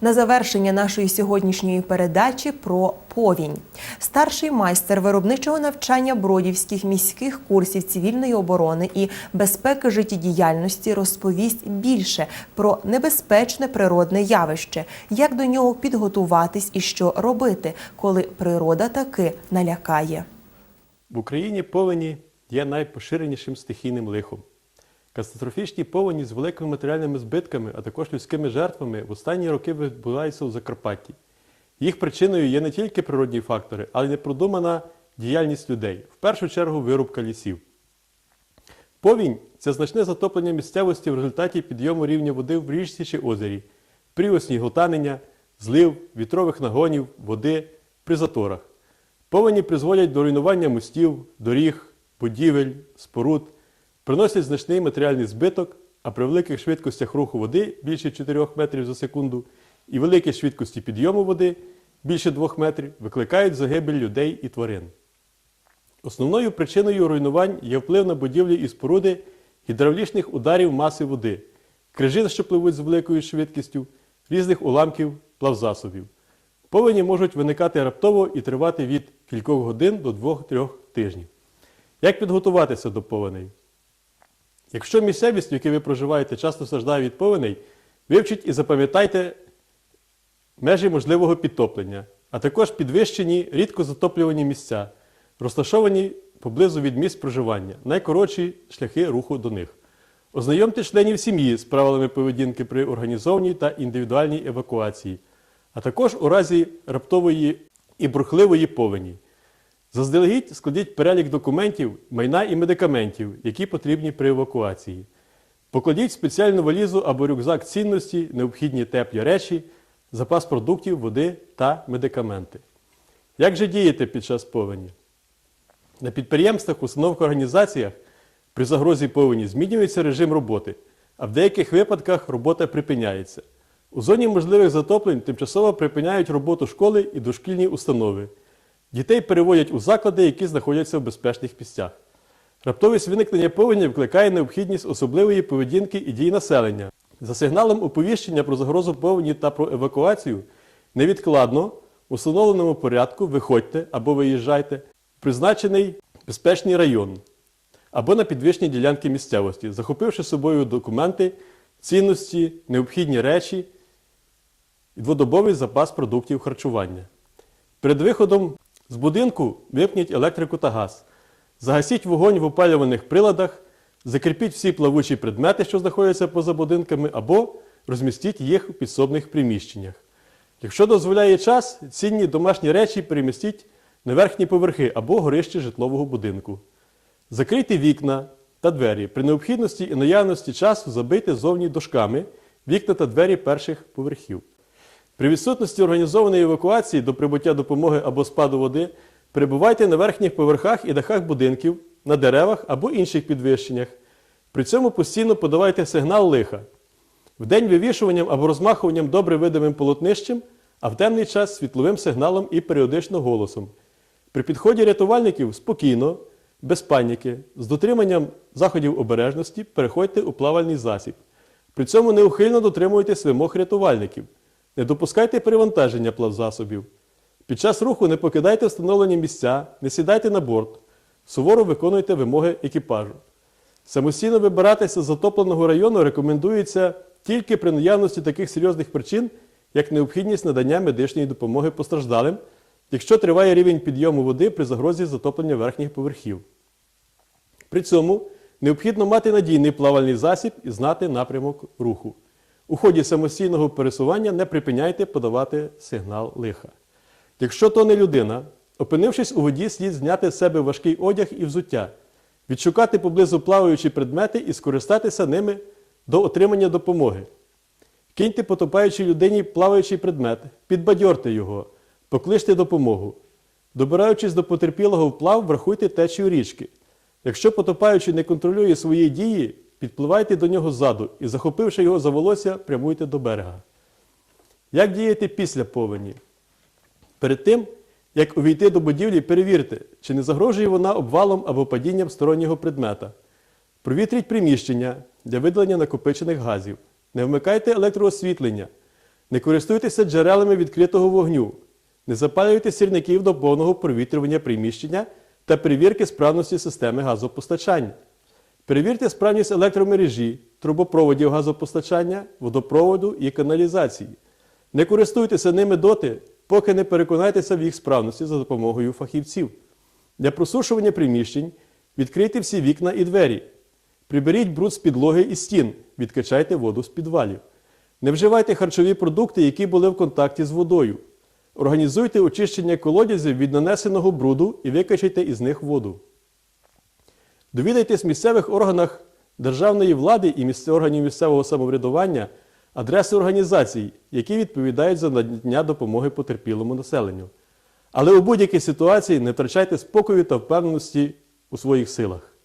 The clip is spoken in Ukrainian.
На завершення нашої сьогоднішньої передачі про повінь. Старший майстер виробничого навчання бродівських міських курсів цивільної оборони і безпеки життєдіяльності розповість більше про небезпечне природне явище, як до нього підготуватись і що робити, коли природа таки налякає. В Україні повені є найпоширенішим стихійним лихом. Катастрофічні повені з великими матеріальними збитками, а також людськими жертвами в останні роки відбуваються у Закарпатті. Їх причиною є не тільки природні фактори, але й непродумана діяльність людей, в першу чергу вирубка лісів. Повінь це значне затоплення місцевості в результаті підйому рівня води в річці чи озері, пріосні глотанення, злив, вітрових нагонів, води при заторах. Повені призводять до руйнування мостів, доріг, будівель, споруд, приносять значний матеріальний збиток, а при великих швидкостях руху води більше 4 метрів за секунду і великій швидкості підйому води більше 2 метрів викликають загибель людей і тварин. Основною причиною руйнувань є вплив на будівлі і споруди гідравлічних ударів маси води, крижин, що пливуть з великою швидкістю, різних уламків плавзасобів. Повені можуть виникати раптово і тривати від кількох годин до 2-3 тижнів. Як підготуватися до повеней? Якщо місцевість, в якій ви проживаєте, часто страждає від повеней, вивчіть і запам'ятайте межі можливого підтоплення, а також підвищені рідко затоплювані місця, розташовані поблизу від місць проживання, найкоротші шляхи руху до них. Ознайомте членів сім'ї з правилами поведінки при організованій та індивідуальній евакуації, а також у разі раптової і бурхливої повені. Заздалегідь складіть перелік документів, майна і медикаментів, які потрібні при евакуації. Покладіть спеціальну валізу або рюкзак цінності, необхідні теплі речі, запас продуктів, води та медикаменти. Як же діяти під час повені? На підприємствах, установках, організаціях при загрозі повені змінюється режим роботи, а в деяких випадках робота припиняється. У зоні можливих затоплень тимчасово припиняють роботу школи і дошкільні установи. Дітей переводять у заклади, які знаходяться в безпечних місцях. Раптовість виникнення повені викликає необхідність особливої поведінки і дій населення. За сигналом оповіщення про загрозу повені та про евакуацію невідкладно у встановленому порядку виходьте або виїжджайте в призначений безпечний район або на підвищені ділянки місцевості, захопивши з собою документи, цінності, необхідні речі і дводобовий запас продуктів харчування. Перед виходом з будинку випніть електрику та газ. Загасіть вогонь в опалюваних приладах, закріпіть всі плавучі предмети, що знаходяться поза будинками, або розмістіть їх у підсобних приміщеннях. Якщо дозволяє час, цінні домашні речі перемістіть на верхні поверхи або горище житлового будинку. Закрийте вікна та двері. При необхідності і наявності часу забийте зовні дошками вікна та двері перших поверхів. При відсутності організованої евакуації до прибуття допомоги або спаду води перебувайте на верхніх поверхах і дахах будинків, на деревах або інших підвищеннях. При цьому постійно подавайте сигнал лиха. Вдень вивішуванням або розмахуванням добре видимим полотнищем, а в темний час світловим сигналом і періодично голосом. При підході рятувальників спокійно, без паніки, з дотриманням заходів обережності переходьте у плавальний засіб. При цьому неухильно дотримуйтесь вимог рятувальників. Не допускайте перевантаження плавзасобів. Під час руху не покидайте встановлені місця, не сідайте на борт. Суворо виконуйте вимоги екіпажу. Самостійно вибиратися з затопленого району рекомендується тільки при наявності таких серйозних причин, як необхідність надання медичної допомоги постраждалим, якщо триває рівень підйому води при загрозі затоплення верхніх поверхів. При цьому необхідно мати надійний плавальний засіб і знати напрямок руху. У ході самостійного пересування не припиняйте подавати сигнал лиха. Якщо то не людина, опинившись у воді, слід зняти з себе важкий одяг і взуття, відшукати поблизу плаваючі предмети і скористатися ними до отримання допомоги. Киньте потопаючій людині плаваючий предмет, підбадьорте його, покличте допомогу. Добираючись до потерпілого вплав, врахуйте течію річки. Якщо потопаючий не контролює свої дії, підпливайте до нього ззаду і, захопивши його за волосся, прямуйте до берега. Як діяти після повені? Перед тим, як увійти до будівлі, перевірте, чи не загрожує вона обвалом або падінням стороннього предмета. Провітріть приміщення для видалення накопичених газів. Не вмикайте електроосвітлення. Не користуйтеся джерелами відкритого вогню. Не запалюйте сірників до повного провітрювання приміщення та перевірки справності системи газопостачання. Перевірте справність електромережі, трубопроводів газопостачання, водопроводу і каналізації. Не користуйтеся ними доти, поки не переконайтеся в їх справності за допомогою фахівців. Для просушування приміщень відкрийте всі вікна і двері. Приберіть бруд з підлоги і стін, відкачайте воду з підвалів. Не вживайте харчові продукти, які були в контакті з водою. Організуйте очищення колодязів від нанесеного бруду і викачайте із них воду. Довідайтесь в місцевих органах державної влади і органів місцевого самоврядування адреси організацій, які відповідають за надання допомоги потерпілому населенню. Але у будь-якій ситуації не втрачайте спокою та впевненості у своїх силах.